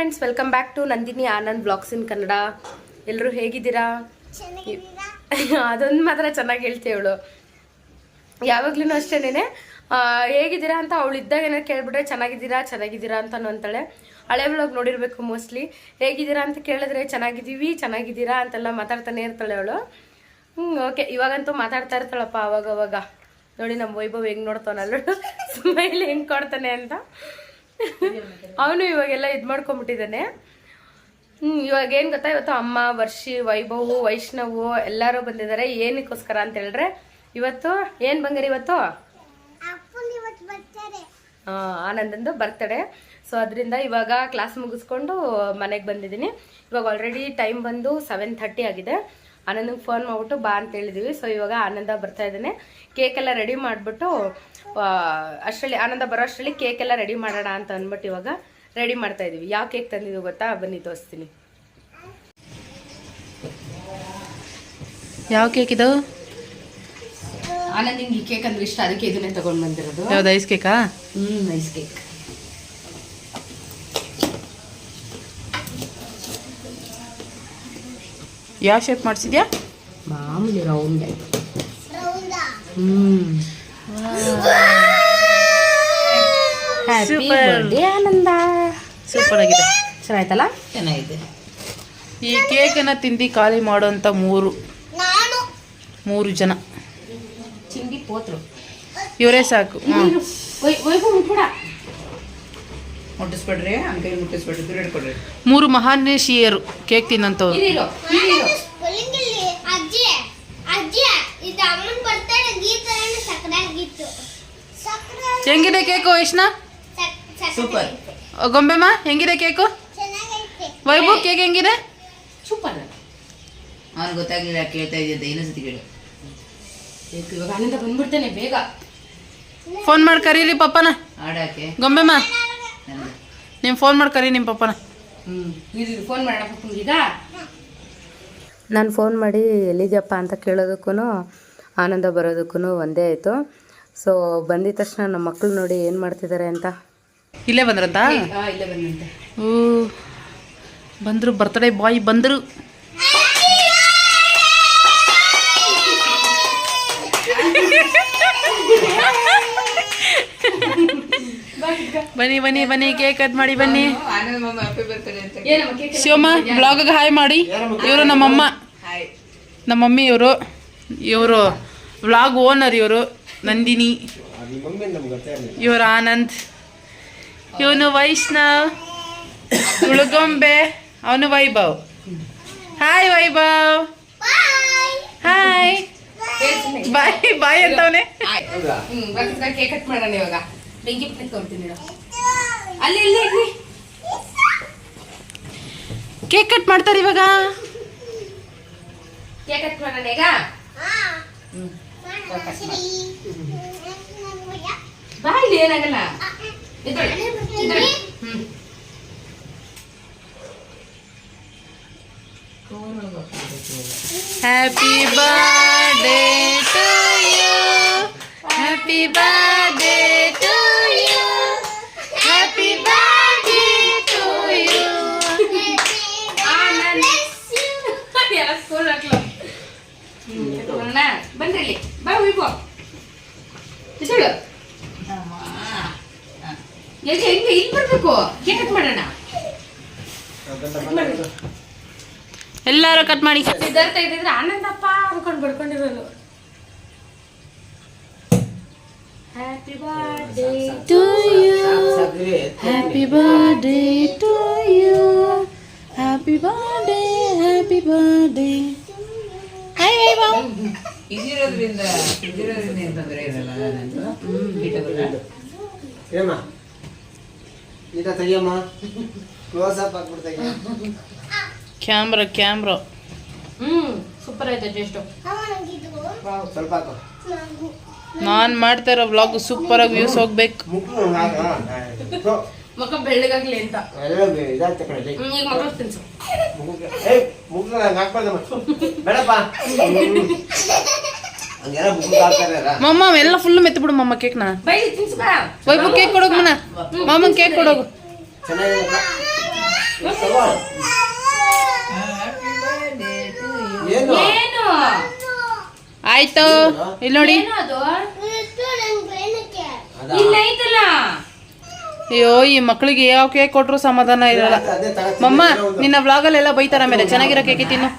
Friends welcome back to Nandini Anand blogs in Kannada ಎಲ್ಲರೂ ಹೇಗಿದ್ದೀರಾ? ಅದೊಂದು ಮಾತ್ರ ಚೆನ್ನಾಗಿ ಹೇಳ್ತೀವಿ ಅವಳು. ಯಾವಾಗ್ಲೂ ಅಷ್ಟೇನೆ ಹೇಗಿದ್ದೀರಾ ಅಂತ ಅವಳು ಇದ್ದಾಗ ಏನಾರು ಕೇಳ್ಬಿಟ್ರೆ ಚೆನ್ನಾಗಿದ್ದೀರಾ ಚೆನ್ನಾಗಿದ್ದೀರಾ ಅಂತ ಅಂತಾಳೆ ಹಳೆ ಬ್ಲಾಗ್ ನೋಡಿರ್ಬೇಕು ಮೋಸ್ಟ್ಲಿ ಹೇಗಿದ್ದೀರಾ ಅಂತ ಕೇಳಿದ್ರೆ ಚೆನ್ನಾಗಿದ್ದೀವಿ ಚೆನ್ನಾಗಿದ್ದೀರಾ ಅಂತೆಲ್ಲ ಮಾತಾಡ್ತಾನೆ ಇರ್ತಾಳೆ ಅವಳು. ಹ್ಞೂ ಓಕೆ ಇವಾಗಂತೂ ಮಾತಾಡ್ತಾ ಇರ್ತಾಳಪ್ಪ ಅವಾಗ ಅವಾಗ ನೋಡಿ ನಮ್ಮ ವೈಭವ್ ಹೆಂಗೆ ನೋಡ್ತಾನಲ್ಲ ಸ್ಮೈಲ್ ಹೆಂಗ್ ಕೊಡ್ತಾನೆ ಅಂತ. ಅವನು ಇವಾಗೆಲ್ಲ ಇದು ಮಾಡ್ಕೊಂಬಿಟ್ಟಿದ್ದಾನೆ. ಹ್ಞೂ ಇವಾಗ ಏನು ಗೊತ್ತಾ ಇವತ್ತು ಅಮ್ಮ ವರ್ಷಿ ವೈಭವ್ ವೈಷ್ಣವು ಎಲ್ಲರೂ ಬಂದಿದ್ದಾರೆ. ಏನಕ್ಕೋಸ್ಕರ ಅಂತ ಹೇಳಿದ್ರೆ ಇವತ್ತು ಏನು ಬಂಗಾರ ಇವತ್ತು? ಆನಂದಂದು ಬರ್ತಡೆ ಸೊ ಅದರಿಂದ ಇವಾಗ ಕ್ಲಾಸ್ ಮುಗಿಸ್ಕೊಂಡು ಮನೆಗೆ ಬಂದಿದ್ದೀನಿ. ಇವಾಗ ಆಲ್ರೆಡಿ ಟೈಮ್ ಬಂದು ಸೆವೆನ್ ಥರ್ಟಿ ಆಗಿದೆ. ಆನಂದಂಗೆ ಫೋನ್ ಮಾಡ್ಬಿಟ್ಟು ಬಾ ಅಂತ ಹೇಳಿದ್ದೀವಿ ಸೊ ಇವಾಗ ಆನಂದ ಬರ್ತಾ ಇದ್ದಾನೆ. ಕೇಕ್ ಎಲ್ಲ ರೆಡಿ ಮಾಡಿಬಿಟ್ಟು ಅಷ್ಟರಲ್ಲಿ ಆನಂದ ಬರೋ ಅಷ್ಟರಲ್ಲಿ ಕೇಕ್ ಎಲ್ಲ ರೆಡಿ ಮಾಡೋಣ ಅಂತ ಅಂದ್ಬಿಟ್ಟು ಇವಾಗ ರೆಡಿ ಮಾಡ್ತಾ ಇದೀವಿ. ಯಾವ ಕೇಕ್ ತಂದಿದ್ದೀವಿ ಗೊತ್ತಾ? ಬನ್ನಿ ತೋರಿಸ್ತೀನಿ. ಯಾವ ಕೇಕ್ ಇದು? ಆನಂದ್ ಈ ಕೇಕ್ ಅಂದ್ರೆ ಇಷ್ಟ ಅದಕ್ಕೆ ಇದನ್ನೇ ತಗೊಂಡು ಬಂದಿರೋದು. ಯಾವ್ದು ಐಸ್ ಕೇಕಾ ಹ್ಮ್ ಐಸ್ ಕೇಕ್ ಯಾವ ಶೇಪ್ ಮಾಡಿಸಿದ್ಯಾ? ಮಾಮೂಲಿ ರೌಂಡ್ ಹ್ಮ್. Happy cake birthday Ananda. Super ಆಗಿದೆ ಚೆನ್ನಾಯ್ತಲ್ಲ ಚೆನ್ನಾಗಿದೆ. ಈ ಕೇಕನ್ನ ತಿಂದು ಖಾಲಿ ಮಾಡೋಂಥ ಮೂರು. ಮೂರು ಜನ. ಪೋತ್ರು. ಇವರೇ ಸಾಕು. ಮುಟ್ಟಿಸ್ಬೇಡ್ರಿ ಮೂರು ಮಹಾನ್ಯಶೀಯರು ಕೇಕ್ ತಿನ್ನಂಥವ್ರು ಹೆಂಗಿದೆ ಕೇಕು ವೈಷ್ಣ? ಸೂಪರ್. ಗೊಂಬೆಮ್ಮ ಹೆಂಗಿದೆ ಕೇಕು? ವೈಭವ್ ಕೇಕ್ ಹೆಂಗಿದೆ? ಸೂಪರ್. ಅವ್ನು ಗೊತ್ತಾಗ್ಲಿಲ್ಲ ಕೇಳ್ತಾ ಇದ್ದಿದ್ದೆ ಇನ್ನೊಂದ್ಸತಿ ಕೇಳು. ಇವಾಗ ಆನಂದ ಬಂದ್ಬಿಡ್ತೇನೆ ಬೇಗ. ಫೋನ್ ಮಾಡಿ ಕರೀರಿ ಪಪ್ಪನ ಆಡಕ್ಕೆ. ಗೊಂಬೆಮ್ಮ ನೀವು ಫೋನ್ ಮಾಡಿ ಕರಿ ನಿಮ್ಮ ಪಪ್ಪನ ಹ್ಮ್ ಇದು ಫೋನ್ ಮಾಡೋಣ ಈಗ. ನಾನು ಫೋನ್ ಮಾಡಿ ಎಲ್ಲಿದ್ಯಪ್ಪ ಅಂತ ಕೇಳೋದಕ್ಕೂ ಆನಂದ ಬರೋದಕ್ಕೂ ಒಂದೇ ಆಯಿತು. ಸೊ ಬಂದಿದ ತಕ್ಷಣ ನಮ್ಮ ಮಕ್ಕಳು ನೋಡಿ ಏನು ಮಾಡ್ತಿದ್ದಾರೆ ಅಂತ. ಇಲ್ಲೇ ಬಂದ್ರಂತ? ಇಲ್ಲೇ ಬಂದಂತೆ ಓ ಬಂದರು ಬರ್ತಡೇ ಬಾಯ್ ಬಂದರು. ಬನ್ನಿ ಬನ್ನಿ ಬನ್ನಿ ಕೇಕ್ ಕಟ್ ಮಾಡಿ ಬನ್ನಿ. ಶಿವಮ್ಮ ಬ್ಲಾಗ್ಗೆ ಹಾಯ್ ಮಾಡಿ. ಇವರು ನಮ್ಮಮ್ಮ. ಹಾಯ್ ನಮ್ಮ ಮಮ್ಮಿ ಇವರು. ಇವರು ವ್ಲಾಗ್ ಓನರ್ ಇವರು. ನಂದಿನಿ. ಇವರು ಆನಂದ್ ಇವನು ವೈಷ್ಣವ್. ಉಳುಗೊಂಬೆ. ಗೊಂಬೆ ಅವನು Vaibhav. Hi Vaibhav. Hi bye bye ಅಂತವನೆ. Cake cut ಮಾಡೋಣ ಇವಾಗ ಬೆಂಕಿ ತೋರ್ತೀನಿ. ಅಲ್ಲಿ ಇಲ್ಲಿ ಕೇಕ್ ಕಟ್ ಮಾಡ್ತಾರೆ ಇವಾಗ. ಕೇಕ್ ಕಟ್ ಮಾಡೋಣ ಈಗ? ಬಾ ಇಲ್ಲಿ ಏನಾಗಲ್ಲ ಎದ್ದೇಳು. ಎದ್ದೇಳು. ಹ್ಮ್ happy birthday to you happy birthday to you happy birthday to you ಎಲ್ಲ ಸ್ಕೂಲ್ ಹಾಕ್ಲು ಬರೋಣ ಬನ್ರಿ ಇಲ್ಲಿ ಬಾ ವಿಭೋ ಎದ್ದೇಳು ಎಲ್ಲಿ ಹೆಂಗೆ? ಇಲ್ಲಿ ಬರ್ಬೇಕು. ಕೇಕ್ ಕಟ್ ಮಾಡೋಣ. ಎಲ್ಲರೂ ಕಟ್ ಮಾಡಿ. ಸಿದ್ಧಾರ್ಥ ಇದ್ರೆ ಆನಂದಪ್ಪ ಅನ್ಕೊಂಡು ಬಡ್ಕೊಂಡಿರೋನು happy birthday to you happy birthday to you happy birthday happy birthday hi Vaibhav ಇದಿರೋದ್ರಿಂದ ಇದಿರೋದ್ರಿಂದ ಏನ್ ತೊಂದರೆ ಇರಲ್ಲ ನಂದು ಹೀಟ್ ಆಗಲ್ಲ ಏಮ್ಮ? ನೀಟ ತೆಗಿಯಮ್ಮ? ಕ್ಲೋಸ್ ಅಪ್ ಹಾಕ್ಬಿಡ್ತಾ ಕ್ಯಾಮ್ರಾ ಕ್ಯಾಮ್ರಾ. ಹ್ಮ್ ಸೂಪರ್ ಆಯ್ತು ಟೇಸ್ಟು ಸ್ವಲ್ಪ ಹಾಕು. ನಾನು ಮಾಡ್ತಾ ಇರೋ ವ್ಲಾಗ್ ಸೂಪರ್ ಆಗಿ ವ್ಯೂಸ್ ಹೋಗ್ಬೇಕು. ಬೆಳ್ಳಗಾಗ್ಲಿ ಅಂತ. ಎಲ್ಲ ಇದಾಗ್ತ ಕಡೆ ಹ್ಮ್, ಈಗ ಮಕ್ಕಳು ತಿನ್ಸು. ಏಯ್ ಮುಕ್ಳು ಹಂಗೆ ಹಾಕ್ಬಾರ್ದಮ್ಮ ಬೇಡಪ್ಪ. ಹಂಗೆಲ್ಲ ಮುಕ್ಳು ಹಾಕ್ತಾರಲ್ಲ ಮಮ್ಮ ಎಲ್ಲ ಫುಲ್ ಮೆತ್ತು ಬಿಡು ಮಮ್ಮ ಕೇಕ್ನ ಬೈಲಿ ತಿನ್ಸು ಬಾ ವೈಭವ್ ಕೇಕ್ ಕೊಡೋಗು ಮನ. ಮಾಮನ್ ಕೇಕ್ ಕೊಡೋಗು ಚೆನ್ನಾಗಿದೆ ಏನು? ಏನು? ಆಯ್ತು. ಇಲ್ಲಿ ನೋಡಿ. ಏನು ಅದು? ಇಲ್ಲ ಐತಲ್ಲ. ಅಯ್ಯೋ ಈ ಮಕ್ಕಳಿಗೆ ಯಾವ ಕೇಕ್ ಕೊಟ್ರು ಸಮಾಧಾನ ಇರಲ್ಲ. ಮಮ್ಮ ನಿನ್ನ ವ್ಲಾಗಲ್ಲೆಲ್ಲ ಬೈತಾರ ಮೇಲೆ ಚೆನ್ನಾಗಿರೋ ಕೇಕ್ ತಿನ್ನು.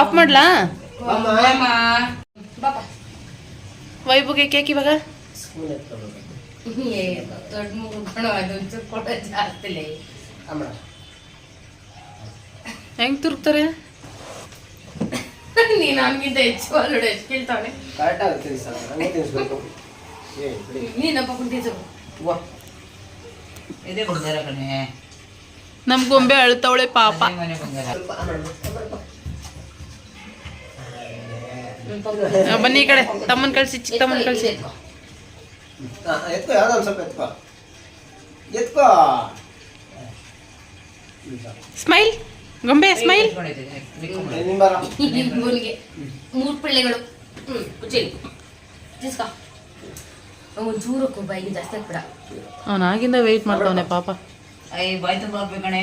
ಆಫ್ ಮಾಡ್ಲಾ? ವೈಭುಗೆ ಕೇಕ್ ಇವಾಗ. ಹೆಂಗ್ ತುರ್ಕ್ತಾರೆ? ನೀನು ಹಂಗಿಂತ ಹೆಚ್ಚು ಅಲ್ಲೋಡು ಎಷ್ಟು ಕೇಳ್ತಾವನೆ ಕರೆಕ್ಟ್ ಆಗಿ ತಿನ್ನಿಸಲ್ಲ, ಹಂಗೆ ತಿನ್ನಿಸ್ಬೇಕು. ಏ, ಬಿಡಿ. ನೀನಪ್ಪ ಕುಂತಿದ್ದು ವಾ. ಇದೇ ಬಂಗಾರ ಕಣೆ ನಮ್ ಗೊಂಬೆ ಅಳ್ತಾವಳೆ ಪಾಪ ಅದೇ ಮನೆ ಬಂಗಾರ ಸ್ವಲ್ಪ ಆಮೇಲೆ ಬಾ, ಆಮೇಲೆ ಬಾ. ಆ, ಬನ್ನಿ ಈ ಕಡೆ ತಮ್ಮನ್ ಕಳ್ಸಿ ಚಿಕ್ಕ ತಮ್ಮನ್ ಕಳ್ಸಿ ಆ, ಎತ್ಕೋ ಯಾವ್ದೋ ಒಂದ್ ಸ್ವಲ್ಪ ಎತ್ಕೋ ಎತ್ಕೋ ಹ್ಮ್, ಸಾಕು. ಸ್ಮೈಲ್ ಗೊಂಬೆ ಸ್ಮೈಲ್ ಮೂರು ಪಿಳ್ಳೆಗಳು. ಬಾಯಿಗೆ ಜಾಸ್ತಿ ಹಾಕ್ಬಿಡ. ಅವನಾಗಿಂದ ವೆಯ್ಟ್ ಮಾಡ್ತಾವನೆ ಪಾಪ. ಅಯ್ಯ ಬಾಯ್ ತುಂಬ ಹಾಕ್ಬೇಕಣೆ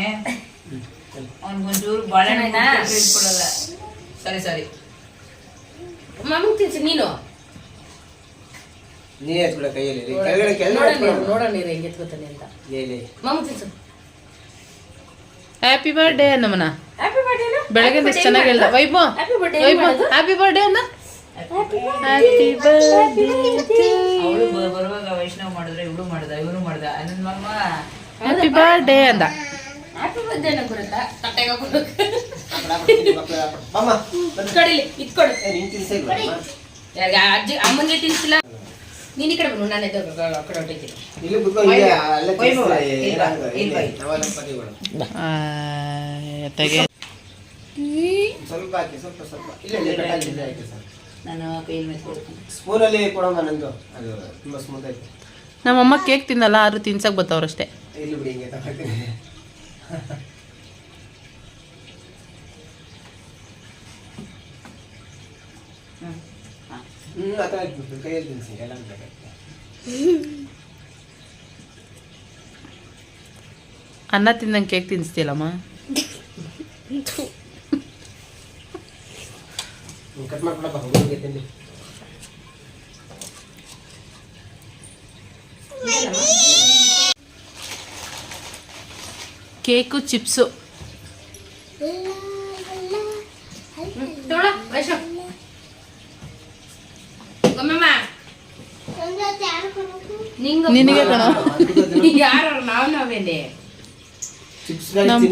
ಅವ್ನಿಗೊಂಚೂರು ಬಾಳೆಹಣ್ಣ ಇಟ್ಕೊಳ್ಳಲ್ಲ ಸರಿ ಸರಿ. ಮಮ್ಮಿಗೆ ತಿನ್ಸಿ ನೀನು? ನೀ ಎತ್ಬಿಡ ಕೈಯಲ್ಲಿ. ನೋಡೋಣ ಹೆಂಗೆ ಎತ್ಕೋತಾನೆ ಅಂತ. ಲೇ, ಲೇ. ಮಮ್ಮ ತಿನ್ಸು. ಹ್ಯಾಪಿ ಬರ್ಡೇ ಬರ್ಡೇನ ಬೆಳಗ್ಗೆ ಎಷ್ಟು ಚೆನ್ನಾಗಿ ಹೇಳ್ದ. ವೈಭವ ವೈಭವ್ ಹ್ಯಾಪಿ ಬರ್ಡೇ ಅನ್ನ ಹ್ಯಾಪಿ ಬರ್ಡೇ ಬರುವಾಗ ವೈಷ್ಣವ್ ಮಾಡಿದ್ರೆ ಇವಳು ಮಾಡ್ದ ಇವನು ಮಾಡ್ದ. ನನ್ನ ಮಮ್ಮ ಹ್ಯಾಪಿ ಬರ್ಡೇ ಅಂದ. ಹ್ಯಾಪಿ ಬರ್ಡೇ ಬರುತ್ತಾ? ತಟ್ಟೆಗೆ ಹಾಕೊಂಡು ಅಜ್ಜಿ ಅಮ್ಮನಿಗೆ ತಿನ್ಸಿಲ್ಲ ನೀನ್ ಈ ಕಡೆ ಬರು ನಾನು ಎದ್ದು ಕಡೆ ಹೊಟ್ಟಿದ್ದೀನಿ ಇಲ್ಲಿ ಕುತ್ಕೊ, ಇಲ್ಲೇ ಅಲ್ಲೇ ವೈಭವ, ತಿನ್ಸ್ತಾರೆ, ಇಲ್ಲಿ ಬಾ, ಏನಾದ್ರು, ಇಲ್ಲಿ ಬಾ. ಇಲ್ಲಿ. ನಾವೆಲ್ಲ ಪತಿಗಳು. ಸ್ವಲ್ಪ ಹಾಕಿ ಸ್ವಲ್ಪ ಸ್ವಲ್ಪ. ಇಲ್ಲ ಇಲ್ಲ ಕಟ್ಟಾಗಿ ಇಲ್ಲೇ. ಹಾಕಿ ಸರ್ ನಾನು ಕೈಯಲ್ಲಿ ಮೆತ್ಕೊಡ್ತೀನಿ ಸ್ಪೂನಲ್ಲಿ ಕೊಡೋಣ ನಂದು. ಅದು ತುಂಬ ಸ್ಮೂತ್ ಆಯ್ತು. ನಮ್ಮಮ್ಮ ಕೇಕ್ ತಿನ್ನಲ್ಲ ಆದ್ರೂ ತಿನ್ಸಕ್ ಬತ್ತವ್ರಷ್ಟೇ ಇಲ್ಲಿ ಬಿಡಿ ಹಿಂಗೆ ತಗೊಳ್ತೀನಿ ಹ್ಞೂ ಆ ಥರ ಇಟ್ಬಿಟ್ಟು ಕೈಯಲ್ಲಿ ತಿನ್ನಿಸಿ ಎಲ್ಲ ಬೇಕಾಗ್ತದೆ ಅನ್ನ ತಿಂದಂಗೆ ಕೇಕ್ ತಿನ್ಸ್ತಿಯಲ್ಲಮ್ಮ ಕಟ್ ಮಾಡ್ಕೊಡಪ್ಪ ಹುಡುಗಿಗೆ ತಿನ್ನಿ ಕೇಕು ಚಿಪ್ಸು ನಿನಗೆ ಕಣ.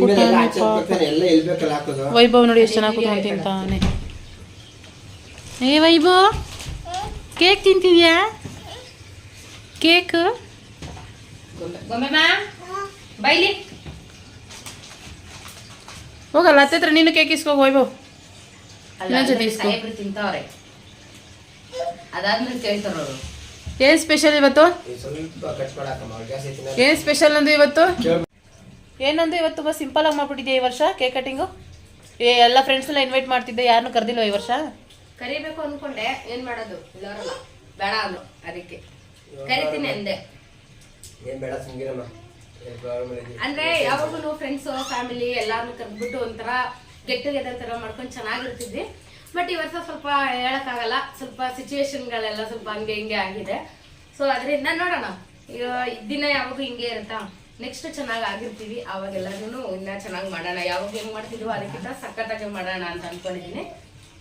ಪುಟ್ಟ ವೈಭವ್ ನೋಡಿ ಎಷ್ಟು ಚೆನ್ನಾಗಿ ಕೂತ್ಕೊಂಡು ತಿಂತಾನೆ ಏ ವೈಭವ್ ಕೇಕ್ ತಿಂತಿದ್ಯಾ? ಕೇಕ್? ಗೊಮ್ಮಮ್ಮ ಬೈಲಿ. ಹೋಗಲ್ಲ ಹತ್ತಿರ ನೀನು ಕೇಕ್ ಇಸ್ಕೋ ವೈಭವ್. ಇಸ್ಕೊ. ತಿಂತಾವ್ರೆ. ಅದಾದ್ಮೇಲೆ ಕೇಳ್ತಾರ ಅವರು. ಏನ್ ಸ್ಪೆಷಲ್ ಇವತ್ತು? ಏನ್ ಸ್ಪೆಷಲ್ ಅಂದು ಇವತ್ತು? ಏನಂದ್ರೆ ಏನಂದು ಇವತ್ತು ತುಂಬಾ ಸಿಂಪಲ್ ಆಗಿ ಮಾಡ್ಬಿಟ್ಟಿದ್ಯಾ ಈ ವರ್ಷ ಕೇಕ್ ಕಟಿಂಗ್ ಏ ಎಲ್ಲ ಫ್ರೆಂಡ್ಸ್ ಎಲ್ಲ ಇನ್ವೈಟ್ ಮಾಡ್ತಿದ್ದೆ ಯಾರನ್ನು ಕರ್ದಿಲ್ಲ ಈ ವರ್ಷ? ಕರಿಬೇಕು ಅನ್ಕೊಂಡೆ ಏನ್ ಮಾಡೋದು? ಇಲ್ಲವರಲ್ಲ ಬೇಡ ಅಂದ್ರು ಅದಕ್ಕೆ. ಕರಿತೀನಿ ಅಂದೆ. ಏನ್ ಬೇಡ ಸುಮ್ಗಿರಮ್ಮ. ಅಂದ್ರೆ ಯಾವಾಗೂ ಫ್ರೆಂಡ್ಸ್ ಫ್ಯಾಮಿಲಿ ಎಲ್ಲಾರನ್ನು ಕರ್ದ್ಬಿಟ್ಟು ಒಂಥರ ಗೆಟ್ ಟುಗೆದರ್ ತರ ಮಾಡ್ಕೊಂಡು ಚೆನ್ನಾಗಿರ್ತಿದ್ವಿ. ಬಟ್ ಈ ವರ್ಷ ಸ್ವಲ್ಪ ಹೇಳಕ್ಕಾಗಲ್ಲ. ಸ್ವಲ್ಪ ಸಿಚುವೇಶನ್ಗಳೆಲ್ಲ ಸ್ವಲ್ಪ ಹಂಗೆ ಹಿಂಗೆ ಆಗಿದೆ. ಸೊ ಅದರಿಂದ ನೋಡೋಣ. ದಿನ ಯಾವಾಗ ಹಿಂಗೆ ಇರುತ್ತಾ? ನೆಕ್ಸ್ಟ್ ಚೆನ್ನಾಗಿ ಆಗಿರ್ತೀವಿ. ಅವಾಗೆಲ್ಲರೂ ಇನ್ನ ಚೆನ್ನಾಗಿ ಮಾಡೋಣ. ಯಾವಾಗ ಹೆಂಗ್ ಮಾಡ್ತಿದ್ವೋ ಅದಕ್ಕಿಂತ ಸಖತ್ತಾಗಿ ಮಾಡೋಣ ಅಂತ ಅಂದ್ಕೊಂಡಿದ್ದೀನಿ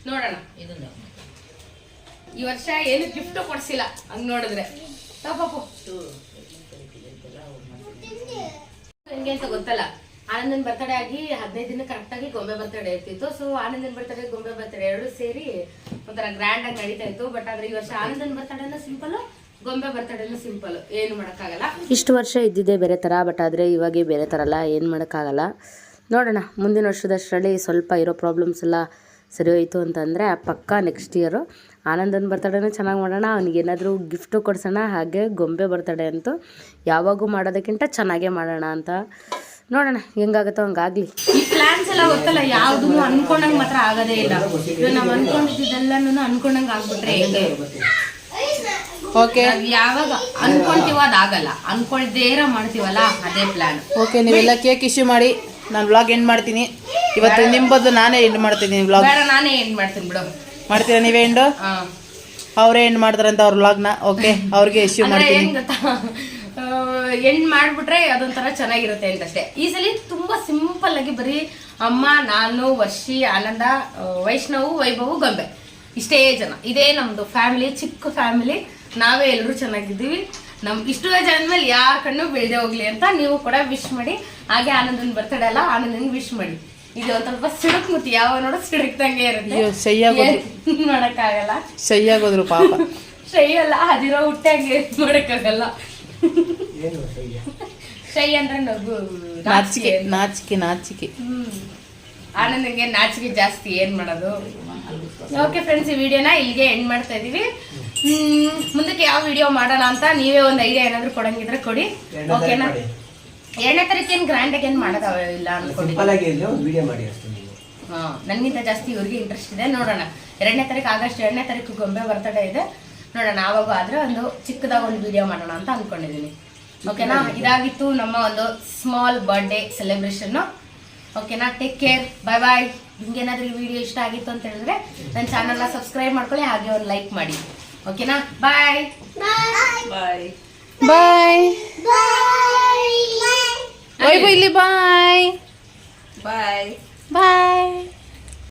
ನೋಡೋಣ. ಇದನ್ನ ಈ ವರ್ಷ ಏನು ಗಿಫ್ಟ್ ಕೊಡ್ಸಿಲ್ಲ. ಹಂಗೆ ನೋಡಿದ್ರೆ. ತಪ್ಪು ಹೆಂಗೆ ಅಂತ ಗೊತ್ತಲ್ಲ. ಆನಂದನ್ ಬರ್ತಡೇ ಆಗಿ ಹದಿನೈದು ದಿನ ಕರೆಕ್ಟ್ ಆಗಿ ಗೊಂಬೆ ಬರ್ತಡೇ ಇರ್ತಿತ್ತು ಸೊ ಆನಂದನ್ ಬರ್ತಡೇ ಗೊಂಬೆ ಬರ್ತಡೇ ಎರಡು ಸೇರಿ ಒಂಥರ ಗ್ರ್ಯಾಂಡ್ ಆಗಿ ನಡೀತಾ ಇತ್ತು. ಬಟ್ ಆದ್ರೆ ಈ ವರ್ಷ ಆನಂದನ್ ಬರ್ತಡೇನ ಸಿಂಪಲ್ ಗೊಂಬೆ ಬರ್ತಡೇನು ಸಿಂಪಲ್ ಏನು ಮಾಡಕ್ಕಾಗಲ್ಲ. ಇಷ್ಟು ವರ್ಷ ಇದ್ದಿದ್ದೆ ಬೇರೆ ಥರ ಬಟ್ ಆದರೆ ಇವಾಗ ಬೇರೆ ಥರ ಅಲ್ಲ, ಏನು ಮಾಡೋಕ್ಕಾಗಲ್ಲ. ನೋಡೋಣ, ಮುಂದಿನ ವರ್ಷದಷ್ಟರಲ್ಲಿ ಸ್ವಲ್ಪ ಇರೋ ಪ್ರಾಬ್ಲಮ್ಸ್ ಎಲ್ಲ ಸರಿ ಹೋಯಿತು ಅಂತಂದರೆ ಪಕ್ಕ ನೆಕ್ಸ್ಟ್ ಇಯರು ಆನಂದನ ಬರ್ತಡೇನೂ ಚೆನ್ನಾಗಿ ಮಾಡೋಣ ಅವ್ನಿಗೇನಾದರೂ ಗಿಫ್ಟು ಕೊಡ್ಸೋಣ, ಹಾಗೆ ಗೊಂಬೆ ಬರ್ತಡೆ ಅಂತೂ ಯಾವಾಗೂ ಮಾಡೋದಕ್ಕಿಂತ ಚೆನ್ನಾಗೇ ಮಾಡೋಣ ಅಂತ ನೋಡೋಣ ಹೆಂಗಾಗುತ್ತೋ ಹಂಗಾಗ್ಲಿ. ಈ ಪ್ಲಾನ್ಸ್ ಎಲ್ಲ ಗೊತ್ತಲ್ಲ ಯಾವ್ದು ಅನ್ಕೊಂಡಂಗ್ ಮಾತ್ರ ಆಗದೇ ಇಲ್ಲ. ಇವಾಗ ನಾವ್ ಅನ್ಕೊಂಡಿದ್ದೆಲ್ಲನೂ ಅನ್ಕೊಂಡಂಗ್ ಆಗ್ಬಿಟ್ರೆ ಹೆಂಗೆ? ಓಕೆ ಯಾವಾಗ ಅನ್ಕೊಂತೀವ ಅದಾಗಲ್ಲ. ಅನ್ಕೊಳ್ದೇ ಇರೋ ಮಾಡ್ತೀವಲ್ಲ ಅದೇ ಪ್ಲಾನ್ ಓಕೆ ನೀವೆಲ್ಲ ಕೇಕ್ ಇಶ್ಯೂ ಮಾಡಿ ನಾನು ವ್ಲಾಗ್ ಎಂಡ್ ಮಾಡ್ತೀನಿ. ಇವತ್ತು ನಿಮ್ಮ ಬದಲು ನಾನೇ ಎಂಡ್ ಮಾಡ್ತೀನಿ ವ್ಲಾಗ್ ಬೇಡ ನಾನೇ ಎಂಡ್ ಮಾಡ್ತೀನಿ ಬಿಡು. ಮಾಡ್ತೀರಾ ನೀವೇ ಎಂಡು ಹಾ. ಅವರೇ ಎಂಡ್ ಮಾಡ್ತಾರಂತ ಅವ್ರ ವ್ಲಾಗ್ನ ಓಕೆ ಅವ್ರಿಗೆ ಇಶ್ಯೂ ಮಾಡ್ತೀನಿ. ಎಂಡ್ ಮಾಡ್ಬಿಟ್ರೆ ಅದೊಂಥರ ಚೆನ್ನಾಗಿರುತ್ತೆ ಅಂತಷ್ಟೇ. ಈ ಸಲ ತುಂಬಾ ಸಿಂಪಲ್ ಆಗಿ ಬರೀ ಅಮ್ಮ ನಾನು ವರ್ಷಿ ಆನಂದ ವೈಷ್ಣವ್ ವೈಭವು ಗೊಂಬೆ. ಇಷ್ಟೇ ಜನ. ಇದೇ ನಮ್ದು ಫ್ಯಾಮಿಲಿ ಚಿಕ್ಕ ಫ್ಯಾಮಿಲಿ ನಾವೇ ಎಲ್ಲರೂ ಚೆನ್ನಾಗಿದ್ದೀವಿ. ನಮ್ ಇಷ್ಟು ಜನದ ಮೇಲೆ ಯಾರ ಕಣ್ಣು ಬೆಳೆದೇ ಹೋಗ್ಲಿ ಅಂತ ನೀವು ಕೂಡ ವಿಶ್ ಮಾಡಿ. ಹಾಗೆ ಆನಂದನ್ ಬರ್ತಡೆ ಅಲ್ಲ ಆನಂದನ್ ವಿಶ್ ಮಾಡಿ. ಇದು ಒಂದ್ ಸ್ವಲ್ಪ ಸಿಡುಕ್ ಮುತ್ತಿ ಯಾವ ನೋಡ ಸಿಡಕ್ದಂಗೆ ಇರುತ್ತೆ. ಮಾಡಕ್ಕಾಗಲ್ಲ. ಸೈಯಾಗೋದ್ರು ಪಾಪ. ಶೈ ಅಲ್ಲ ಅದಿರೋ ಹುಟ್ಟಾಗೆ ಮಾಡಕ್ಕಾಗಲ್ಲ. ಏನು ಶೈ ಅಂದ್ರೆ ನಗು ನಾಚಿಕೆ ನಾಚಿಕೆ. ನಾಚಿಕೆ ಆನಂದಂಗೆ ನಾಚಿಕೆ ಜಾಸ್ತಿ ಏನು ಮಾಡೋದು? ಓಕೆ ಫ್ರೆಂಡ್ಸ್ ಈ ವಿಡಿಯೋನ ಇಲ್ಲಿಗೆ ಎಂಡ್ ಮಾಡ್ತಾ ಇದೀವಿ. ಮುಂದಕ್ಕೆ ಯಾವ ವಿಡಿಯೋ ಮಾಡೋಣ ಅಂತ ನೀವೇ ಒಂದು ಐಡಿಯಾ ಏನಾದ್ರು ಕೊಡಂಗಿದ್ರೆ ಕೊಡಿ. ಎರಡನೇ ಓಕೆನಾ ಎರಡನೇ ತಾರೀಕು ಏನು ಗ್ರ್ಯಾಂಡ್ ಆಗಿ ಏನು ಮಾಡೋದಾವ ಇಲ್ಲ ಅಂದ್ಕೊಂಡು ಸಿಂಪಲ್ ಆಗಿ ಒಂದು ವಿಡಿಯೋ ಮಾಡಿ ಹಾ ನನಗಿಂತ ಜಾಸ್ತಿ ಇವ್ರಿಗೆ ಇಂಟ್ರೆಸ್ಟ್ ಇದೆ. ನೋಡೋಣ. ಎರಡನೇ ತಾರೀಕು ಆಗಸ್ಟ್ ಎರಡನೇ ತಾರೀಕು ಗೊಂಬೆ ಬರ್ತಡೇ ಇದೆ. ನೋಡೋಣ ಆವಾಗ ಆದ್ರೆ ಒಂದು ಚಿಕ್ಕದಾಗ ಒಂದು ವಿಡಿಯೋ ಮಾಡೋಣ ಅಂತ ಅನ್ಕೊಂಡಿದೀನಿ. ಓಕೆನಾ ಇದಾಗಿತ್ತು ನಮ್ಮ ಒಂದು ಸ್ಮಾಲ್ ಬರ್ಡೇ ಸೆಲೆಬ್ರೇಷನ್ ಓಕೆನಾ ಟೇಕ್ ಕೇರ್ ಬಾಯ್ ಬಾಯ್ ನಿಮ್ಗೇನಾದ್ರೂ ಈ ವಿಡಿಯೋ ಇಷ್ಟ ಆಗಿತ್ತು ಅಂತ ಹೇಳಿದ್ರೆ ನನ್ನ ಚಾನಲ್ನ ಸಬ್ಸ್ಕ್ರೈಬ್ ಮಾಡ್ಕೊಳ್ಳಿ ಹಾಗೆ ಒಂದು ಲೈಕ್ ಮಾಡಿ. ಓಕೆನಾ ಬಾಯ್ ಬಾಯ್ ಬಾಯ್ ಬಾಯ್ ಇಲ್ಲಿ ಬಾಯ್ ಬಾಯ್ ಬಾಯ್